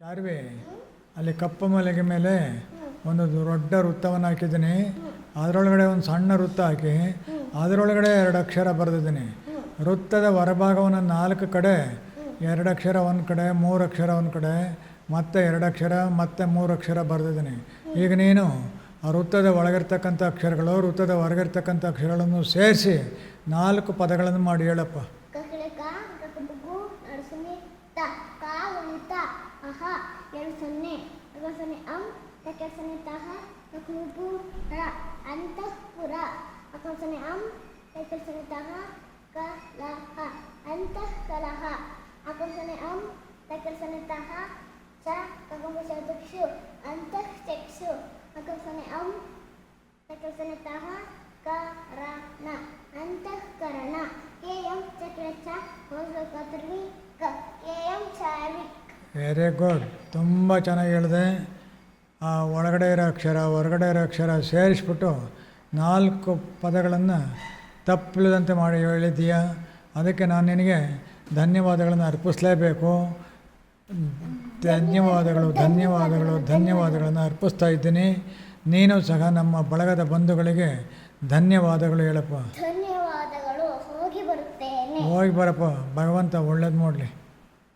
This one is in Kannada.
ಚಾರ್ವಿ, ಅಲ್ಲಿ ಕಪ್ಪು ಮಲೆಗೆ ಮೇಲೆ ಒಂದು ದೊಡ್ಡ ವೃತ್ತವನ್ನು ಹಾಕಿದ್ದೀನಿ. ಅದರೊಳಗಡೆ ಒಂದು ಸಣ್ಣ ವೃತ್ತ ಹಾಕಿ, ಅದರೊಳಗಡೆ ಎರಡು ಅಕ್ಷರ ಬರೆದಿದ್ದೀನಿ. ವೃತ್ತದ ಹೊರಭಾಗವನ್ನು ನಾಲ್ಕು ಕಡೆ, ಎರಡು ಅಕ್ಷರ ಒಂದು ಕಡೆ, ಮೂರು ಅಕ್ಷರ ಒಂದು ಕಡೆ, ಮತ್ತೆ ಎರಡು ಅಕ್ಷರ, ಮತ್ತೆ ಮೂರು ಅಕ್ಷರ ಬರೆದಿದ್ದೀನಿ. ಈಗ ನೀನು ಆ ವೃತ್ತದ ಒಳಗಿರ್ತಕ್ಕಂಥ ಅಕ್ಷರಗಳು, ವೃತ್ತದ ಹೊರಗಿರ್ತಕ್ಕಂಥ ಅಕ್ಷರಗಳನ್ನು ಸೇರಿಸಿ ನಾಲ್ಕು ಪದಗಳನ್ನು ಮಾಡಿ ಹೇಳಪ್ಪ. ಎರಡು ಸೊನ್ನೆ ಎರಡು ಸೊನ್ನೆ ಅಂ ತಕ್ಕೆ ಸೊನ್ನೆ ತಹ ಕಕುಬು ರ ಅಂತಃಪುರ ಅಕ ಸೊನ್ನೆ ಅಂ ತಕ್ಕೆ ಸೊನ್ನೆ ತಹ ಕ ಲ ಹ ಅಂತಃಕಲಹ ಅಕ ಸೊನ್ನೆ ಅಂ ತಕ್ಕೆ ಸೊನ್ನೆ ತಹ ಚ ಕಕಂಬ ಚಕ್ಷು ಅಂತಃಚಕ್ಷು ಅಕ ಸೊನ್ನೆ ಅಂ ತಕ್ಕೆ ತಹ Very good ತುಂಬ ಚೆನ್ನಾಗಿ ಹೇಳಿದೆ. ಆ ಒಳಗಡೆ ಇರೋ ಅಕ್ಷರ ಹೊರಗಡೆ ಇರೋ ಅಕ್ಷರ ಸೇರಿಸ್ಬಿಟ್ಟು ನಾಲ್ಕು ಪದಗಳನ್ನು ತಪ್ಪಿಲ್ಲದಂತೆ ಮಾಡಿ ಹೇಳಿದ್ದೀಯಾ? ಅದಕ್ಕೆ ನಾನು ನಿನಗೆ ಧನ್ಯವಾದಗಳನ್ನು ಅರ್ಪಿಸಲೇಬೇಕು. ಧನ್ಯವಾದಗಳು ಧನ್ಯವಾದಗಳು ಧನ್ಯವಾದಗಳನ್ನು ಅರ್ಪಿಸ್ತಾ ಇದ್ದೀನಿ. ನೀನು ಸಹ ನಮ್ಮ ಬಳಗದ ಬಂಧುಗಳಿಗೆ ಧನ್ಯವಾದಗಳು ಹೇಳಪ್ಪ. ಧನ್ಯವಾದಗಳು. ಹೋಗಿ ಬರಪ್ಪ. ಭಗವಂತ ಒಳ್ಳೇದು ಮಾಡಲಿ.